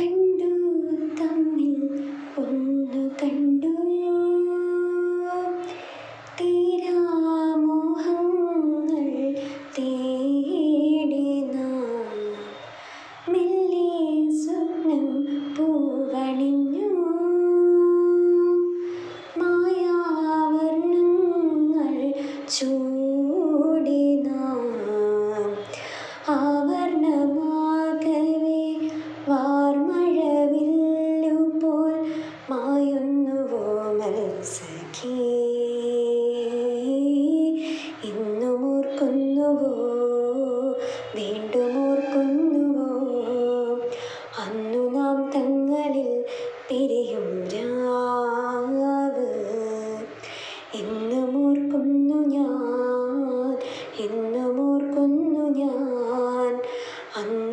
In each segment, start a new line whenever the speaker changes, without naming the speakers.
കണ്ടു തമ്മിൽ ഒന്നു കണ്ടു മത്സഖി ഇന്നും വീണ്ടും ഓർക്കുന്നുവോ? അന്നു നാം തങ്ങളിൽ പിരിയും രാവ്. എന്നും ഓർക്കുന്നു ഞാൻ. എന്നും ഓർക്കുന്നു ഞാൻ. അന്നു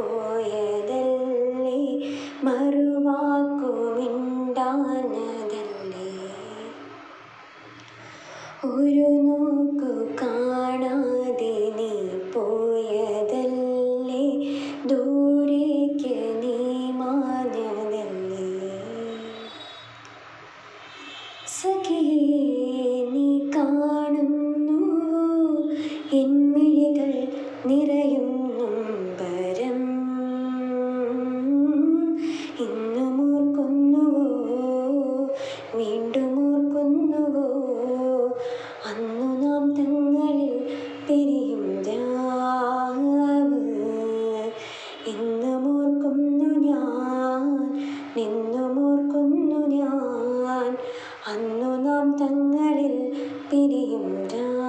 പോയതല്ലേ? മറുവാക്കുമിണ്ടാനതല്ലേ? ഒരു നോക്കു കാണാതെ നീ പോയതല്ലേ? ദൂരേക്ക് നീ മാഞ്ഞതല്ലേ? സഖി നീ കാണുന്നു. എൻ നിറയുന്നും പരം അന്നു നാം തങ്ങളിൽ പിരിയും രാ